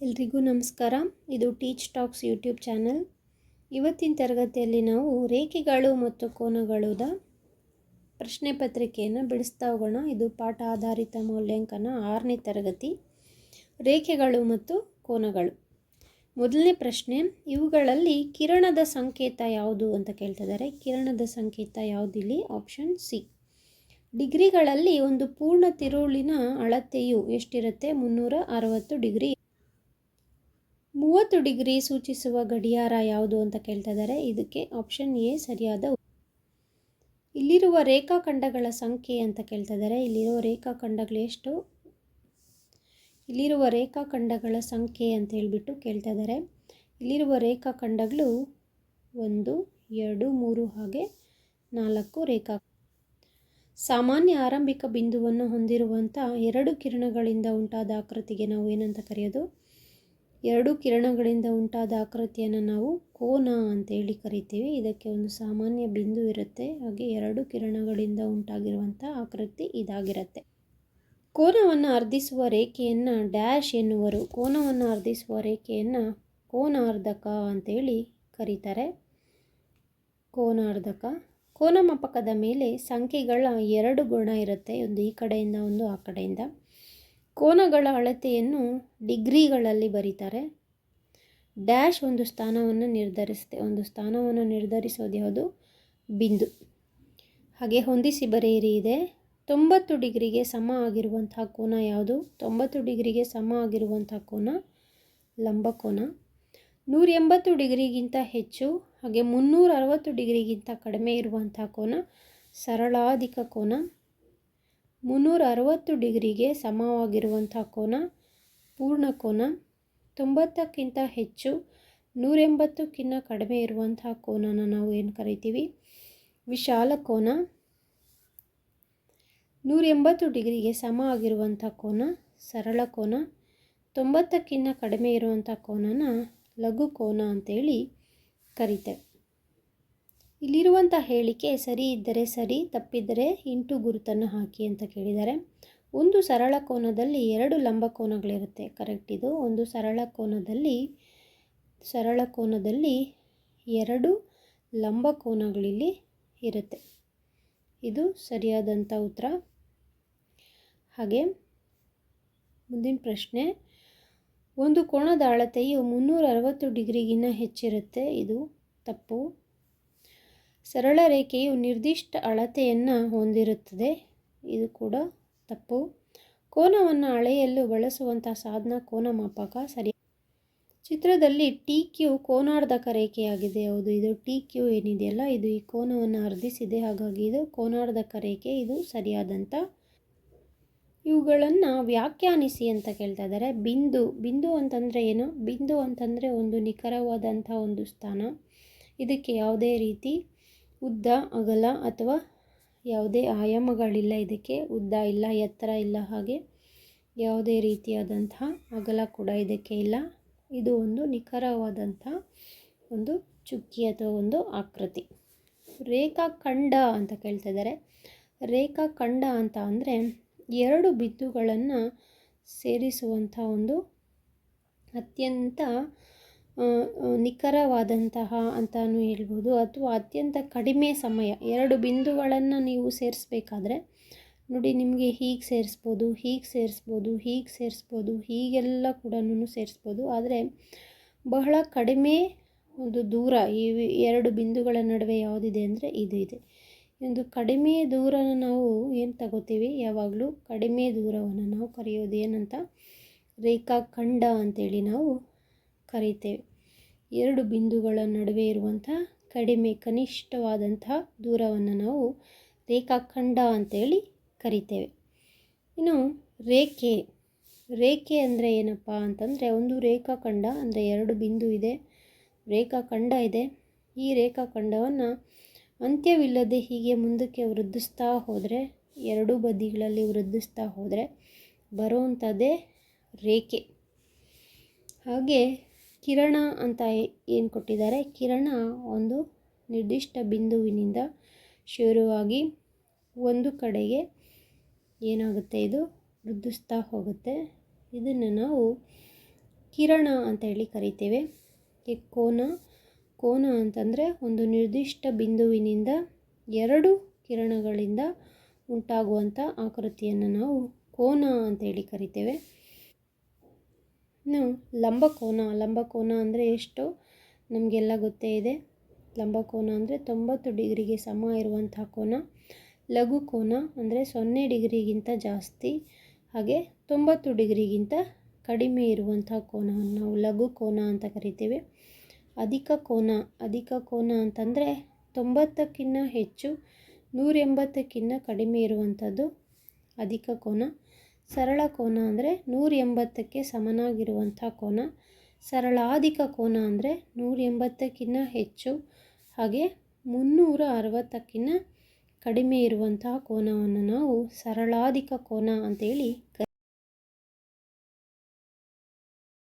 ಎಲ್ರಿಗೂ ನಮಸ್ಕಾರ. ಇದು ಟೀಚ್ ಟಾಕ್ಸ್ ಯೂಟ್ಯೂಬ್ ಚಾನಲ್ ಇವತ್ತಿನ ತರಗತಿಯಲ್ಲಿ ನಾವು ರೇಖೆಗಳು ಮತ್ತು ಕೋನಗಳದ ಪ್ರಶ್ನೆ ಪತ್ರಿಕೆಯನ್ನು ಬಿಡಿಸ್ತಾ ಹೋಗೋಣ. ಇದು ಪಾಠ ಆಧಾರಿತ ಮೌಲ್ಯಾಂಕನ ಆರನೇ ತರಗತಿ. ರೇಖೆಗಳು ಮತ್ತು ಕೋನಗಳು. ಮೊದಲನೇ ಪ್ರಶ್ನೆ, ಇವುಗಳಲ್ಲಿ ಕಿರಣದ ಸಂಕೇತ ಯಾವುದು ಅಂತ ಕೇಳ್ತಿದ್ದಾರೆ. ಕಿರಣದ ಸಂಕೇತ ಯಾವುದಿಲ್ಲಿ ಆಪ್ಷನ್ ಸಿ ಡಿಗ್ರಿಗಳಲ್ಲಿ ಒಂದು ಪೂರ್ಣ ತಿರುಳಿನ ಅಳತೆಯು ಎಷ್ಟಿರುತ್ತೆ? ಮುನ್ನೂರ ಅರವತ್ತು ಡಿಗ್ರಿ ಮೂವತ್ತು ಡಿಗ್ರಿ ಸೂಚಿಸುವ ಗಡಿಯಾರ ಯಾವುದು ಅಂತ ಕೇಳ್ತಾ ಇದ್ದಾರೆ. ಇದಕ್ಕೆ ಆಪ್ಷನ್ ಎ ಸರಿಯಾದ ಇಲ್ಲಿರುವ ರೇಖಾಖಂಡಗಳ ಸಂಖ್ಯೆ ಅಂತ ಕೇಳ್ತಾ ಇದ್ದಾರೆ. ಇಲ್ಲಿರುವ ರೇಖಾಖಂಡಗಳು ಎಷ್ಟು? ಇಲ್ಲಿರುವ ರೇಖಾಖಂಡಗಳ ಸಂಖ್ಯೆ ಅಂತ ಹೇಳಿಬಿಟ್ಟು ಕೇಳ್ತಾ ಇದ್ದಾರೆ. ಇಲ್ಲಿರುವ ರೇಖಾಖಂಡಗಳು ಒಂದು, ಎರಡು, ಮೂರು ಹಾಗೆ ನಾಲ್ಕು ರೇಖಾ ಸಾಮಾನ್ಯ ಆರಂಭಿಕ ಬಿಂದುವನ್ನು ಹೊಂದಿರುವಂಥ ಎರಡು ಕಿರಣಗಳಿಂದ ಉಂಟಾದ ಆಕೃತಿಗೆ ನಾವು ಏನಂತ ಕರೆಯೋದು? ಎರಡು ಕಿರಣಗಳಿಂದ ಉಂಟಾದ ಆಕೃತಿಯನ್ನು ನಾವು ಕೋನ ಅಂತೇಳಿ ಕರಿತೀವಿ. ಇದಕ್ಕೆ ಒಂದು ಸಾಮಾನ್ಯ ಬಿಂದು ಇರುತ್ತೆ. ಹಾಗೆ ಎರಡು ಕಿರಣಗಳಿಂದ ಉಂಟಾಗಿರುವಂಥ ಆಕೃತಿ ಇದಾಗಿರುತ್ತೆ. ಕೋನವನ್ನು ಅರ್ಧಿಸುವ ರೇಖೆಯನ್ನು ಡ್ಯಾಶ್ ಎನ್ನುವರು. ಕೋನವನ್ನು ಅರ್ಧಿಸುವ ರೇಖೆಯನ್ನು ಕೋನಾರ್ಧಕ ಅಂತೇಳಿ ಕರೀತಾರೆ. ಕೋನಾರ್ಧಕ. ಕೋನಮಾಪಕದ ಮೇಲೆ ಸಂಖ್ಯೆಗಳ ಎರಡು ಗುಣ ಇರುತ್ತೆ. ಒಂದು ಈ ಕಡೆಯಿಂದ, ಒಂದು ಆ ಕಡೆಯಿಂದ. ಕೋನಗಳ ಅಳತೆಯನ್ನು ಡಿಗ್ರಿಗಳಲ್ಲಿ ಬರೀತಾರೆ. ಡ್ಯಾಶ್ ಒಂದು ಸ್ಥಾನವನ್ನು ನಿರ್ಧರಿಸುತ್ತೆ ಒಂದು ಸ್ಥಾನವನ್ನು ನಿರ್ಧರಿಸೋದು ಯಾವುದು? ಬಿಂದು. ಹಾಗೆ ಹೊಂದಿಸಿ ಬರೆಯಿರಿ ಇದೆ. ತೊಂಬತ್ತು ಡಿಗ್ರಿಗೆ ಸಮ ಆಗಿರುವಂತಹ ಕೋನ ಯಾವುದು? ತೊಂಬತ್ತು ಡಿಗ್ರಿಗೆ ಸಮ ಆಗಿರುವಂಥ ಕೋನ ಲಂಬಕೋನ ನೂರ ಎಂಬತ್ತು ಡಿಗ್ರಿಗಿಂತ ಹೆಚ್ಚು, ಹಾಗೆ ಮುನ್ನೂರ ಅರವತ್ತು ಡಿಗ್ರಿಗಿಂತ ಕಡಿಮೆ ಇರುವಂಥ ಕೋನ, ಸರಳಾಧಿಕ ಕೋನ. ಮುನ್ನೂರ ಅರವತ್ತು ಡಿಗ್ರಿಗೆ ಸಮವಾಗಿರುವಂಥ ಕೋನ, ಪೂರ್ಣ ಕೋನ ತೊಂಬತ್ತಕ್ಕಿಂತ ಹೆಚ್ಚು ನೂರೆಂಬತ್ತಕ್ಕಿಂತ ಕಡಿಮೆ ಇರುವಂಥ ಕೋನನ ನಾವು ಏನು ಕರಿತೀವಿ? ವಿಶಾಲ ಕೋನ ನೂರ ಎಂಬತ್ತು ಡಿಗ್ರಿಗೆ ಸಮ ಆಗಿರುವಂಥ ಕೋನ, ಸರಳ ಕೋನ ತೊಂಬತ್ತಕ್ಕಿಂತ ಕಡಿಮೆ ಇರುವಂಥ ಕೋನನ ಲಘು ಕೋನ ಅಂತೇಳಿ ಕರಿತೇವೆ. ಇಲ್ಲಿರುವಂಥ ಹೇಳಿಕೆ ಸರಿ ಇದ್ದರೆ ಸರಿ, ತಪ್ಪಿದ್ದರೆ ಇಂಟು ಗುರುತನ್ನು ಹಾಕಿ ಅಂತ ಕೇಳಿದ್ದಾರೆ. ಒಂದು ಸರಳ ಕೋನದಲ್ಲಿ ಎರಡು ಲಂಬ ಕೋನಗಳಿರುತ್ತೆ ಕರೆಕ್ಟ್ ಇದು. ಒಂದು ಸರಳ ಕೋನದಲ್ಲಿ ಸರಳ ಕೋನದಲ್ಲಿ ಎರಡು ಲಂಬ ಕೋನಗಳಿಲ್ಲಿ ಇರುತ್ತೆ. ಇದು ಸರಿಯಾದಂಥ ಉತ್ತರ. ಹಾಗೆ ಮುಂದಿನ ಪ್ರಶ್ನೆ, ಒಂದು ಕೋಣದ ಅಳತೆಯು ಮುನ್ನೂರ ಅರವತ್ತು ಡಿಗ್ರಿಗಿನ್ನ ಹೆಚ್ಚಿರುತ್ತೆ. ಇದು ತಪ್ಪು. ಸರಳ ರೇಖೆಯು ನಿರ್ದಿಷ್ಟ ಅಳತೆಯನ್ನು ಹೊಂದಿರುತ್ತದೆ. ಇದು ಕೂಡ ತಪ್ಪು. ಕೋನವನ್ನು ಅಳೆಯಲು ಬಳಸುವಂಥ ಸಾಧನ ಕೋನ ಮಾಪಕ ಸರಿ ಚಿತ್ರದಲ್ಲಿ ಟಿ ಕ್ಯೂ ಕೋನಾರ್ಧಕ ರೇಖೆಯಾಗಿದೆ. ಹೌದು, ಇದು ಟಿ ಕ್ಯೂ ಏನಿದೆಯಲ್ಲ ಇದು ಈ ಕೋನವನ್ನು ಅರ್ಧಿಸಿದೆ. ಹಾಗಾಗಿ ಇದು ಕೋನಾರ್ಧಕ ರೇಖೆ, ಇದು ಸರಿಯಾದಂಥ ಇವುಗಳನ್ನು ವ್ಯಾಖ್ಯಾನಿಸಿ ಅಂತ ಕೇಳ್ತಾ ಇದ್ದಾರೆ. ಬಿಂದು ಬಿಂದು ಅಂತಂದರೆ ಏನು? ಬಿಂದು ಅಂತಂದರೆ ಒಂದು ನಿಖರವಾದಂಥ ಒಂದು ಸ್ಥಾನ. ಇದಕ್ಕೆ ಯಾವುದೇ ರೀತಿ ಉದ್ದ, ಅಗಲ ಅಥವಾ ಯಾವುದೇ ಆಯಾಮಗಳಿಲ್ಲ, ಇದಕ್ಕೆ ಉದ್ದ ಇಲ್ಲ, ಎತ್ತರ ಇಲ್ಲ, ಹಾಗೆ ಯಾವುದೇ ರೀತಿಯಾದಂಥ ಅಗಲ ಕೂಡ ಇದಕ್ಕೆ ಇಲ್ಲ. ಇದು ಒಂದು ನಿಖರವಾದಂಥ ಒಂದು ಚುಕ್ಕಿ ಅಥವಾ ಒಂದು ಆಕೃತಿ. ರೇಖಾಖಂಡ ಅಂತ ಕೇಳ್ತಾ ಇದ್ದಾರೆ. ರೇಖಾಖಂಡ ಅಂತ ಅಂದರೆ ಎರಡು ಬಿಂದುಗಳನ್ನು ಸೇರಿಸುವಂಥ ಒಂದು ಅತ್ಯಂತ ನಿಖರವಾದಂತಹ ಅಂತಲೂ ಹೇಳ್ಬೋದು. ಅಥವಾ ಅತ್ಯಂತ ಕಡಿಮೆ ಸಮಯ. ಎರಡು ಬಿಂದುಗಳನ್ನು ನೀವು ಸೇರಿಸ್ಬೇಕಾದ್ರೆ, ನೋಡಿ ನಿಮಗೆ ಹೀಗೆ ಸೇರಿಸ್ಬೋದು ಹೀಗೆ ಸೇರಿಸ್ಬೋದು ಹೀಗೆ ಸೇರಿಸ್ಬೋದು, ಹೀಗೆಲ್ಲ ಕೂಡ ಸೇರಿಸ್ಬೋದು. ಆದರೆ ಬಹಳ ಕಡಿಮೆ ಒಂದು ದೂರ, ಈ ಎರಡು ಬಿಂದುಗಳ ನಡುವೆ ಯಾವುದಿದೆ ಅಂದರೆ ಇದು ಇದೆ. ಒಂದು ಕಡಿಮೆ ದೂರನ ನಾವು ಏನು ತಗೋತೀವಿ? ಯಾವಾಗಲೂ ಕಡಿಮೆ ದೂರವನ್ನು ನಾವು ಕರೆಯೋದು ಏನಂತ? ರೇಖಾಖಂಡ ಅಂತೇಳಿ ನಾವು ಕರೀತೇವೆ ಎರಡು ಬಿಂದುಗಳ ನಡುವೆ ಇರುವಂಥ ಕಡಿಮೆ ಕನಿಷ್ಠವಾದಂಥ ದೂರವನ್ನು ನಾವು ರೇಖಾಖಂಡ ಅಂತೇಳಿ ಕರಿತೇವೆ. ಇನ್ನು ರೇಖೆ ರೇಖೆ ಅಂದರೆ ಏನಪ್ಪ ಅಂತಂದರೆ ಒಂದು ರೇಖಾಖಂಡ ಅಂದರೆ ಎರಡು ಬಿಂದು ಇದೆ, ರೇಖಾಖಂಡ ಇದೆ. ಈ ರೇಖಾಖಂಡವನ್ನು ಅಂತ್ಯವಿಲ್ಲದೆ ಹೀಗೆ ಮುಂದಕ್ಕೆ ವೃದ್ಧಿಸ್ತಾ ಹೋದರೆ, ಎರಡೂ ಬದಿಗಳಲ್ಲಿ ವೃದ್ಧಿಸ್ತಾ ಹೋದರೆ ಬರುವಂಥದ್ದೇ ರೇಖೆ. ಹಾಗೆ ಕಿರಣ ಅಂತ ಏನು ಕೊಟ್ಟಿದ್ದಾರೆ? ಕಿರಣ ಒಂದು ನಿರ್ದಿಷ್ಟ ಬಿಂದುವಿನಿಂದ ಶುರುವಾಗಿ ಒಂದು ಕಡೆಗೆ ಏನಾಗುತ್ತೆ? ಇದು ವೃದ್ಧಿಸ್ತಾ ಹೋಗುತ್ತೆ. ಇದನ್ನು ನಾವು ಕಿರಣ ಅಂತ ಹೇಳಿ ಕರಿತೇವೆ. ಕೋನ. ಕೋನ ಅಂತಂದರೆ ಒಂದು ನಿರ್ದಿಷ್ಟ ಬಿಂದುವಿನಿಂದ ಎರಡು ಕಿರಣಗಳಿಂದ ಉಂಟಾಗುವಂಥ ಆಕೃತಿಯನ್ನು ನಾವು ಕೋನ ಅಂತೇಳಿ ಕರಿತೇವೆ. ಇನ್ನು ಲಂಬಕೋನ ಲಂಬಕೋನ ಅಂದರೆ ಎಷ್ಟು? ನಮಗೆಲ್ಲ ಗೊತ್ತೇ ಇದೆ. ಲಂಬಕೋನ ಅಂದರೆ ತೊಂಬತ್ತು ಡಿಗ್ರಿಗೆ ಸಮ ಇರುವಂಥ ಕೋನ. ಲಘು ಕೋನ ಅಂದರೆ ಸೊನ್ನೆ ಡಿಗ್ರಿಗಿಂತ ಜಾಸ್ತಿ, ಹಾಗೆ ತೊಂಬತ್ತು ಡಿಗ್ರಿಗಿಂತ ಕಡಿಮೆ ಇರುವಂಥ ಕೋನವನ್ನು ನಾವು ಲಘು ಕೋನ ಅಂತ ಕರಿತೇವೆ. ಅಧಿಕ ಕೋನ ಅಧಿಕ ಕೋನ ಅಂತಂದರೆ ತೊಂಬತ್ತಕ್ಕಿಂತ ಹೆಚ್ಚು ನೂರ ಎಂಬತ್ತಕ್ಕಿಂತ ಕಡಿಮೆ ಇರುವಂಥದ್ದು ಅಧಿಕ ಕೋನ. ಸರಳ ಕೋನ ಅಂದರೆ ನೂರ ಎಂಬತ್ತಕ್ಕೆ ಸಮನಾಗಿರುವಂಥ ಕೋನ. ಸರಳಾಧಿಕ ಕೋನ ಅಂದರೆ ನೂರ ಎಂಬತ್ತಕ್ಕಿಂತ ಹೆಚ್ಚು, ಹಾಗೆ ಮುನ್ನೂರ ಅರವತ್ತಕ್ಕಿಂತ ಕಡಿಮೆ ಇರುವಂತಹ ಕೋನವನ್ನು ನಾವು ಸರಳಾಧಿಕ ಕೋನ ಅಂತೇಳಿ ಕ